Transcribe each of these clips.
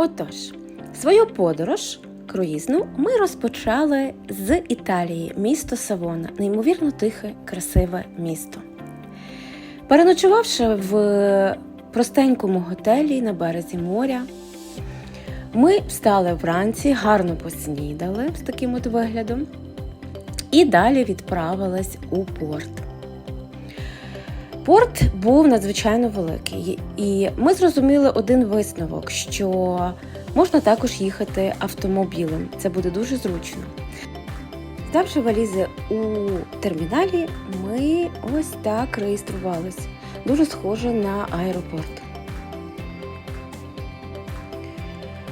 Отож, свою подорож круїзну ми розпочали з Італії, місто Савона, неймовірно тихе, красиве місто. Переночувавши в простенькому готелі на березі моря, ми встали вранці, гарно поснідали з таким от виглядом, і далі відправились у порт. Порт був надзвичайно великий, і ми зрозуміли один висновок, що можна також їхати автомобілем. Це буде дуже зручно. Здавши валізи у терміналі, ми ось так реєструвались. Дуже схоже на аеропорт.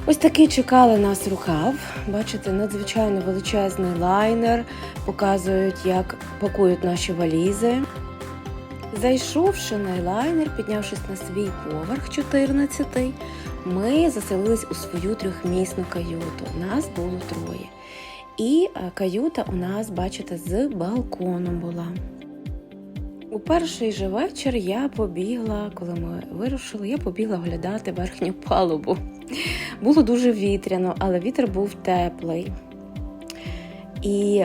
Ось такий чекали нас рукав. Бачите, надзвичайно величезний лайнер. Показують, як пакують наші валізи. Зайшовши на лайнер, піднявшись на свій поверх 14, ми заселились у свою трьохмісну каюту. Нас було троє. І е, каюта у нас, бачите, з балконом була. У перший же вечір я побігла, коли ми вирушили, я побігла оглядати верхню палубу. Було дуже вітряно, але вітер був теплий. І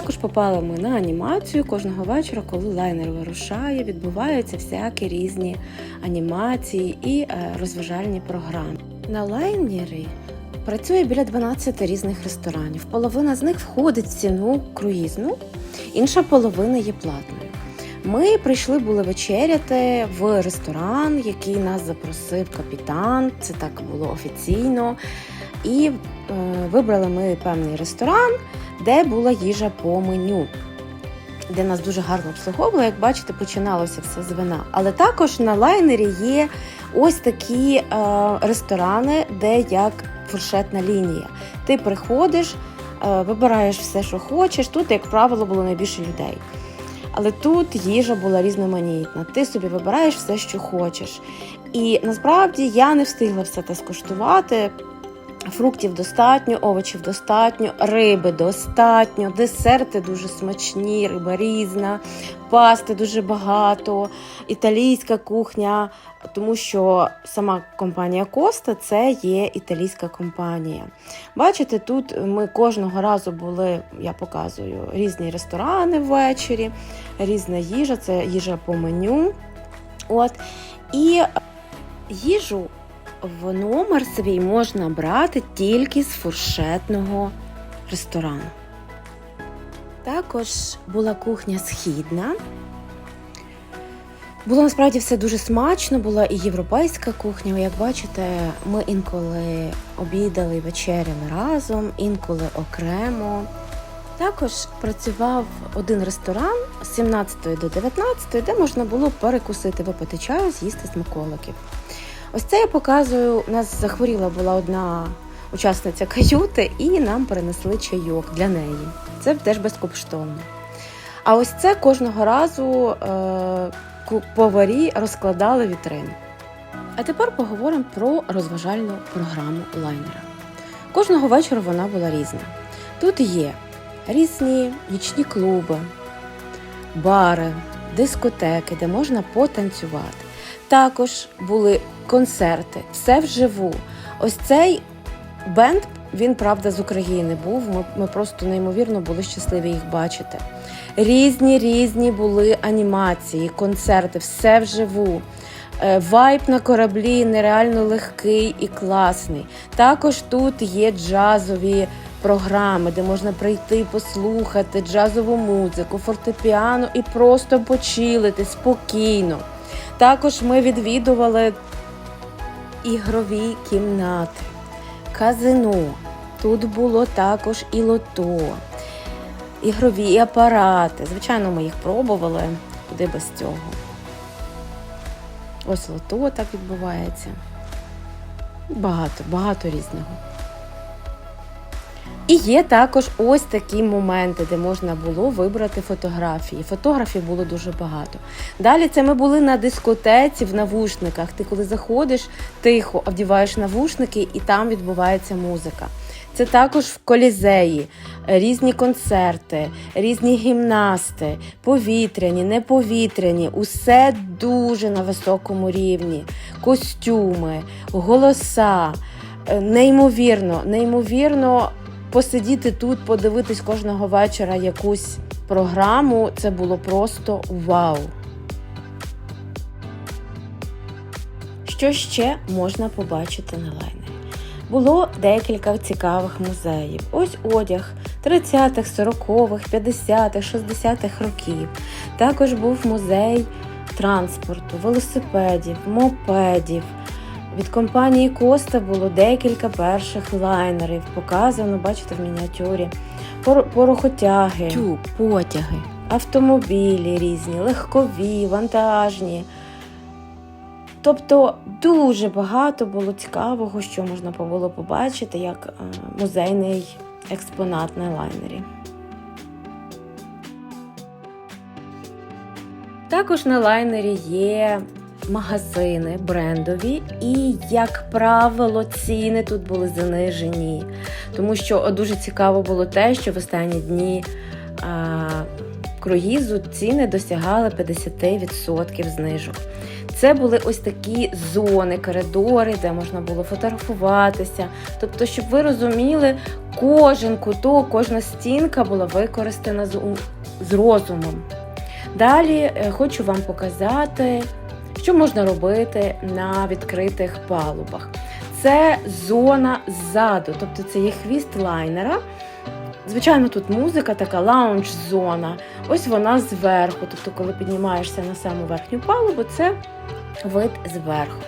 також попали ми на анімацію кожного вечора, коли лайнер вирушає, відбуваються всякі різні анімації і е, розважальні програми. На лайнері працює біля 12 різних ресторанів. Половина з них входить в ціну круїзну, інша половина є платною. Ми прийшли були вечеряти в ресторан, який нас запросив капітан. Це так було офіційно. І е, вибрали ми певний ресторан, де була їжа по меню, де нас дуже гарно обслуговували. Як бачите, починалося все з вина. Але також на лайнері є ось такі е, ресторани, де як фуршетна лінія. Ти приходиш, е, вибираєш все, що хочеш. Тут, як правило, було найбільше людей. Але тут їжа була різноманітна. Ти собі вибираєш все, що хочеш. І насправді я не встигла все це скуштувати. Фруктів достатньо, овочів достатньо, риби достатньо, десерти дуже смачні, риба різна, пасти дуже багато, італійська кухня, тому що сама компанія Коста це є італійська компанія. Бачите, тут ми кожного разу були, я показую, різні ресторани ввечері, різна їжа, це їжа по меню. От. І їжу в номер свій можна брати тільки з фуршетного ресторану. Також була кухня східна. Було насправді все дуже смачно, була і європейська кухня. Як бачите, ми інколи обідали вечеряли разом, інколи окремо. Також працював один ресторан з 17 до 19, де можна було перекусити, випити чаю, з'їсти смаколиків. Ось це я показую. У нас захворіла була одна учасниця каюти, і нам перенесли чайок для неї. Це теж безкоштовно. А ось це кожного разу е, поварі розкладали вітрини. А тепер поговоримо про розважальну програму лайнера. Кожного вечора вона була різна. Тут є різні нічні клуби, бари, дискотеки, де можна потанцювати. Також були концерти, все вживу. Ось цей бенд, він правда з України був. Ми, ми просто неймовірно були щасливі їх бачити. Різні різні були анімації, концерти, все вживу. Е, Вайб на кораблі нереально легкий і класний. Також тут є джазові програми, де можна прийти послухати джазову музику, фортепіано і просто почилити спокійно. Також ми відвідували ігрові кімнати, казино. Тут було також і лото, ігрові апарати. Звичайно, ми їх пробували, куди без цього. Ось лото так відбувається. Багато, багато різного. І є також ось такі моменти, де можна було вибрати фотографії. Фотографій було дуже багато. Далі це ми були на дискотеці в навушниках. Ти коли заходиш, тихо одіваєш навушники, і там відбувається музика. Це також в колізеї, різні концерти, різні гімнасти, повітряні, неповітряні, усе дуже на високому рівні. Костюми, голоса. е, неймовірно, неймовірно посидіти тут, подивитись кожного вечора якусь програму. Це було просто вау. Що ще можна побачити на лайнері? Було декілька цікавих музеїв. Ось одяг 30-х, 40-х, 50-х, 60-х років. Також був музей транспорту, велосипедів, мопедів. Від компанії Коста було декілька перших лайнерів. Показано, бачите, в мініатюрі. Порохотяги, тюб, потяги, автомобілі різні, легкові, вантажні. Тобто дуже багато було цікавого, що можна було побачити як е, музейний експонат на лайнері. Також на лайнері є магазини брендові, і, як правило, ціни тут були занижені. Тому що дуже цікаво було те, що в останні дні а, круїзу ціни досягали 50% знижок. Це були ось такі зони, коридори, де можна було фотографуватися. Тобто, щоб ви розуміли, кожен куток, кожна стінка була використана з, розумом. Далі е, хочу вам показати, що можна робити на відкритих палубах. Це зона ззаду, тобто це є хвіст лайнера. Звичайно, тут музика, така лаунж-зона. Ось вона зверху. Тобто, коли піднімаєшся на саму верхню палубу, це вид зверху.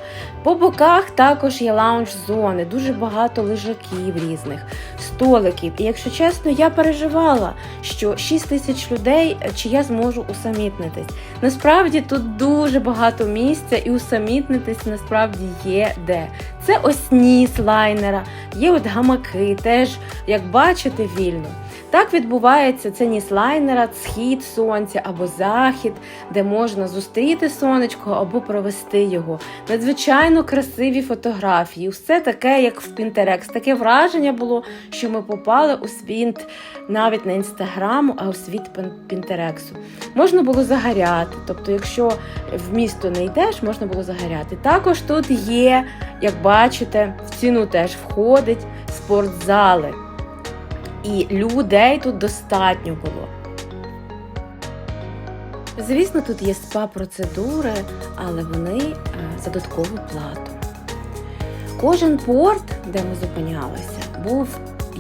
По боках також є лаунж-зони, дуже багато лежаків різних, столиків. І якщо чесно, я переживала, що 6 тисяч людей, чи я зможу усамітнитись. Насправді тут дуже багато місця, і усамітнитись насправді є де. Це ось ніс лайнера, є от гамаки, теж, як бачите, вільно. Так відбувається це ніс лайнера, схід сонця або захід, де можна зустріти сонечко або провести його. Надзвичайно красиві фотографії. Все таке, як в Pinterest. Таке враження було, що ми попали у світ навіть не інстаграму, а у світ Пін- Пінтерексу. Можна було загоряти. Тобто, якщо в місто не йдеш, можна було загоряти. Також тут є, як бачите, в ціну теж входить спортзали. І людей тут достатньо було. Звісно, тут є спа-процедури, але вони е, за додаткову плату. Кожен порт, де ми зупинялися, був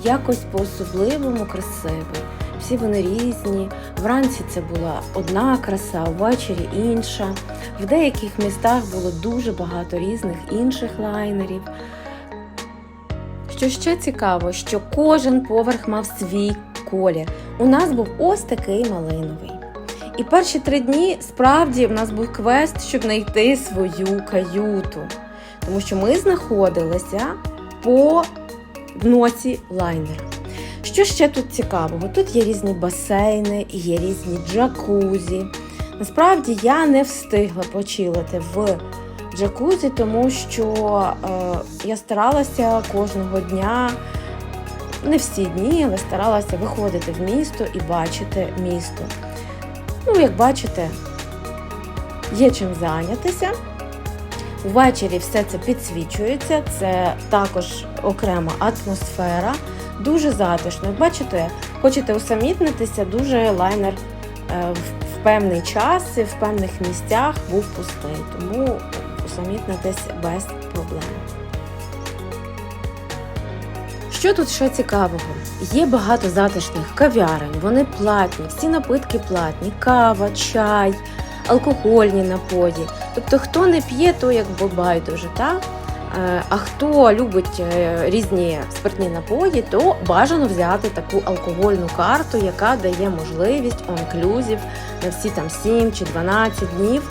якось по-особливому красивий. Всі вони різні. Вранці це була одна краса, ввечері інша. В деяких містах було дуже багато різних інших лайнерів. Що ще цікаво, що кожен поверх мав свій колір. У нас був ось такий малиновий. І перші три дні справді в нас був квест, щоб знайти свою каюту. Тому що ми знаходилися по носі лайнера. Що ще тут цікавого? Тут є різні басейни, є різні джакузі. Насправді я не встигла почилити в джакузі, тому що е, я старалася кожного дня, не всі дні, але старалася виходити в місто і бачити місто. Ну, як бачите, є чим зайнятися. Ввечері все це підсвічується, це також окрема атмосфера, дуже затишно. Бачите, хочете усамітнитися, дуже лайнер е, в певний час і в певних місцях був пустий, тому усамітнитись без проблем. Що тут ще цікавого? Є багато затишних кав'ярень, вони платні, всі напитки платні, кава, чай, алкогольні напої. Тобто, хто не п'є, то якби байдуже, так? Е, А хто любить е, різні спиртні напої, то бажано взяти таку алкогольну карту, яка дає можливість онклюзів на всі там 7 чи 12 днів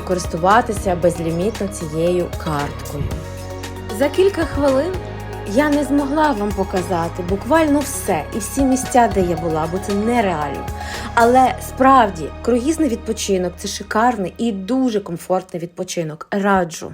користуватися безлімітно цією карткою. За кілька хвилин я не змогла вам показати буквально все і всі місця, де я була, бо це нереально. Але справді круїзний відпочинок це шикарний і дуже комфортний відпочинок. Раджу.